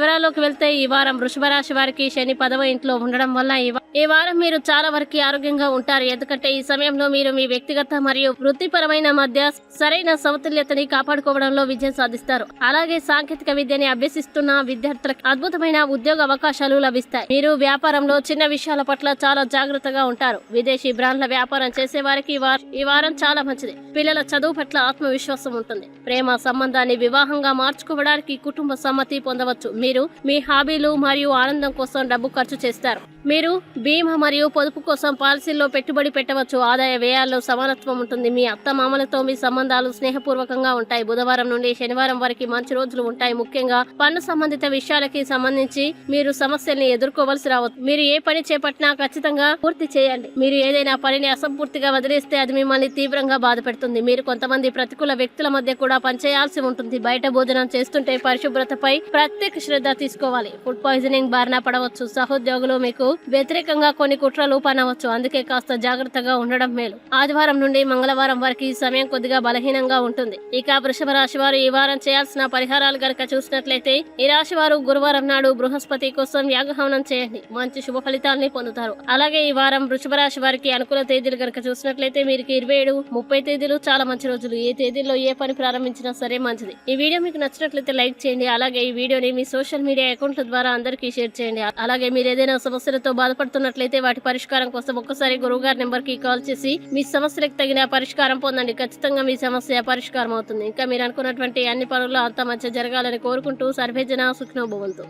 వివరాల్లోకి వెళ్తే ఈ వారం వృషభ రాశి వారికి శని పదవ ఇంట్లో ఉండడం వల్ల ఈ ఈ వారం మీరు చాలా వరకు ఆరోగ్యంగా ఉంటారు. ఎందుకంటే ఈ సమయంలో మీరు మీ వ్యక్తిగత మరియు వృత్తిపరమైన మధ్య సరైన సమతుల్యతని కాపాడుకోవడంలో విజయం సాధిస్తారు. అలాగే సాంకేతిక విద్యని అభ్యసిస్తున్న విద్యార్థులకు అద్భుతమైన ఉద్యోగ అవకాశాలు లభిస్తాయి. మీరు వ్యాపారంలో చిన్న విషయాల పట్ల చాలా జాగ్రత్తగా ఉంటారు. విదేశీ బ్రాండ్ల వ్యాపారం చేసే వారికి ఈ ఈ వారం చాలా మంచిది. పిల్లల చదువు పట్ల ఆత్మవిశ్వాసం ఉంటుంది. ప్రేమ సంబంధాన్ని వివాహంగా మార్చుకోవడానికి కుటుంబ సమ్మతి పొందవచ్చు. మీరు మీ హాబీలు మరియు ఆనందం కోసం డబ్బు ఖర్చు చేస్తారు. మీరు బీమా మరియు పొదుపు కోసం పాలసీల్లో పెట్టుబడి పెట్టవచ్చు. ఆదాయ వ్యయాల్లో సమానత్వం ఉంటుంది. మీ అత్త మామలతో మీ సంబంధాలు స్నేహపూర్వకంగా ఉంటాయి. బుధవారం నుండి శనివారం వరకు మంచి రోజులు ఉంటాయి. ముఖ్యంగా పన్ను సంబంధిత విషయాలకి సంబంధించి మీరు సమస్యల్ని ఎదుర్కోవలసి రావచ్చు. మీరు ఏ పని చేపట్టినా ఖచ్చితంగా పూర్తి చేయండి. మీరు ఏదైనా పనిని అసంపూర్తిగా వదిలేస్తే అది మిమ్మల్ని తీవ్రంగా బాధపెడుతుంది మీరు కొంతమంది ప్రతికూల వ్యక్తుల మధ్య కూడా పనిచేయాల్సి ఉంటుంది. బయట భోజనం చేస్తుంటే పరిశుభ్రతపై ప్రత్యేక శ్రద్ధ తీసుకోవాలి. ఫుడ్ పాయిజనింగ్ బారిన పడవచ్చు. సహోద్యోగులు మీకు వ్యతిరేక వ్యతిరేకంగా కొన్ని కుట్రలు పనవచ్చు అందుకే కాస్త జాగ్రత్తగా ఉండడం మేలు. ఆదివారం నుండి మంగళవారం వరకు ఈ సమయం కొద్దిగా బలహీనంగా ఉంటుంది. ఇక వృషభ రాశి వారు ఈ వారం చేయాల్సిన పరిహారాలు గనక చూసినట్లయితే ఈ రాశి వారు గురువారం నాడు బృహస్పతి కోసం యాగహవనం చేయండి. మంచి శుభ ఫలితాలని పొందుతారు. అలాగే ఈ వారం వృషభ రాశి వారికి అనుకూల తేదీలు గనక చూసినట్లయితే మీరు ఇరవై ఏడు ముప్పై తేదీలు చాలా మంచి రోజులు. ఏ తేదీల్లో ఏ పని ప్రారంభించినా సరే మంచిది. ఈ వీడియో మీకు నచ్చినట్లయితే లైక్ చేయండి. అలాగే ఈ వీడియోని మీ సోషల్ మీడియా అకౌంట్ల ద్వారా అందరికీ షేర్ చేయండి. అలాగే మీరు ఏదైనా సమస్యలతో చేస్తున్నట్లయితే వాటి పరిష్కారం కోసం ఒక్కసారి గురువు గారి నెంబర్కి కాల్ చేసి మీ సమస్యలకు తగిన పరిష్కారం పొందండి. ఖచ్చితంగా మీ సమస్య పరిష్కారం అవుతుంది. ఇంకా మీరు అనుకున్నటువంటి అన్ని పనులు అంత మంచి జరగాలని కోరుకుంటూ సర్వేజన సుఖ్నోభవంతు